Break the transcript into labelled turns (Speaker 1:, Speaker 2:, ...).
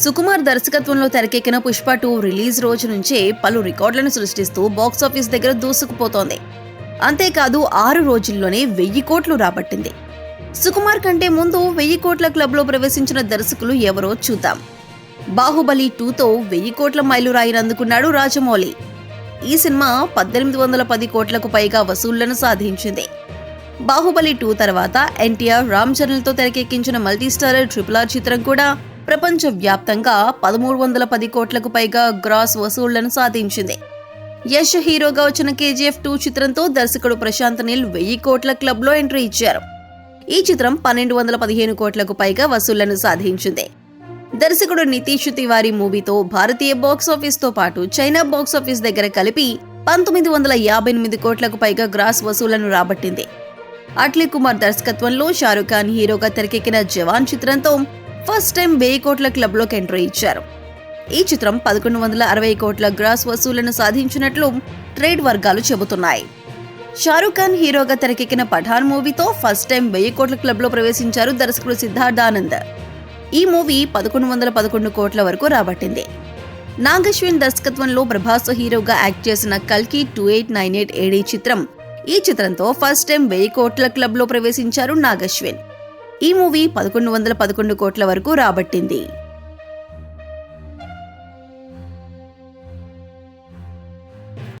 Speaker 1: సుకుమార్ దర్శకత్వంలో తెరకెక్కిన Pushpa two release రోజు నుంచే పలు రికార్డులను సృష్టిస్తూ బాక్సాఫీస్ దగ్గర దూసుకుపోతోంది. అంతేకాదు ఆరు రోజుల్లోనే వెయ్యి కోట్లు రాబట్టింది. సుకుమార్ కంటే ముందు వెయ్యి కోట్ల క్లబ్లో ప్రవేశించిన దర్శకులు ఎవరో చూద్దాం. బాహుబలి టూతో వెయ్యి కోట్ల మైలురాయిని అందుకున్నాడు రాజమౌళి. ఈ సినిమా పద్దెనిమిది వందల పది కోట్లకు పైగా వసూళ్ళను సాధించింది. బాహుబలి టూ తర్వాత ఎన్టీఆర్ రామ్ చరణ్తో తెరకెక్కించిన మల్టీస్టారర్ ట్రిపుల్ ఆర్ చిత్రం కూడా ప్రపంచ వ్యాప్తంగా పదమూడు వందల పది కోట్లకు పైగా గ్రాస్ వసూళ్ళను సాధించింది. యష్ హీరోగా వచ్చిన కేజీఎఫ్ టూ చిత్రంతో దర్శకుడు ప్రశాంత్ నీల్ వెయ్యి కోట్ల క్లబ్లో ఎంట్రీ ఇచ్చారు. ఈ చిత్రం పన్నెండు వందల పదిహేను కోట్లకు పైగా వసూళ్ళను సాధించింది. దర్శకుడు నితీష్ తివారీ మూవీతో భారతీయ బాక్సాఫీస్తో పాటు చైనా బాక్సాఫీస్ దగ్గర కలిపి పంతొమ్మిది వందల యాభై ఎనిమిది కోట్లకు పైగా గ్రాస్ వసూళ్ళను రాబట్టింది. అట్లీ కుమార్ దర్శకత్వంలో షారుఖ్ ఖాన్ హీరోగా తెరకెక్కిన జవాన్ చిత్రంతో ఫస్ట్ టైం వెయ్యి కోట్ల క్లబ్లోకి ఎంట్రీ ఇచ్చారు. ఈ చిత్రం పదకొండు వందల అరవై కోట్ల గ్రాస్ వసూళ్ళను సాధించినట్లు ట్రేడ్ వర్గాలు చెబుతున్నాయి. షారుఖ్ ఖాన్ హీరోగా తెరకెక్కిన పఠాన్ మూవీతో ఫస్ట్ టైం వెయ్యి కోట్ల క్లబ్లో ప్రవేశించారు దర్శకుడు సిద్ధార్థ ఆనంద్ ఈ మూవీ పదకొండు వందల పదకొండు కోట్ల వరకు రాబట్టింది. నాగశ్విన్ దర్శకత్వంలో ప్రభాస్ హీరోగా యాక్ట్ చేసిన కల్కి two eight nine eight AD చిత్రం ఈ చిత్రంతో ఫస్ట్ టైం వెయ్యి కోట్ల క్లబ్లో ప్రవేశించారు నాగశ్విన్. ఈ మూవీ పదకొండు వందల పదకొండు కోట్ల వరకు రాబట్టింది.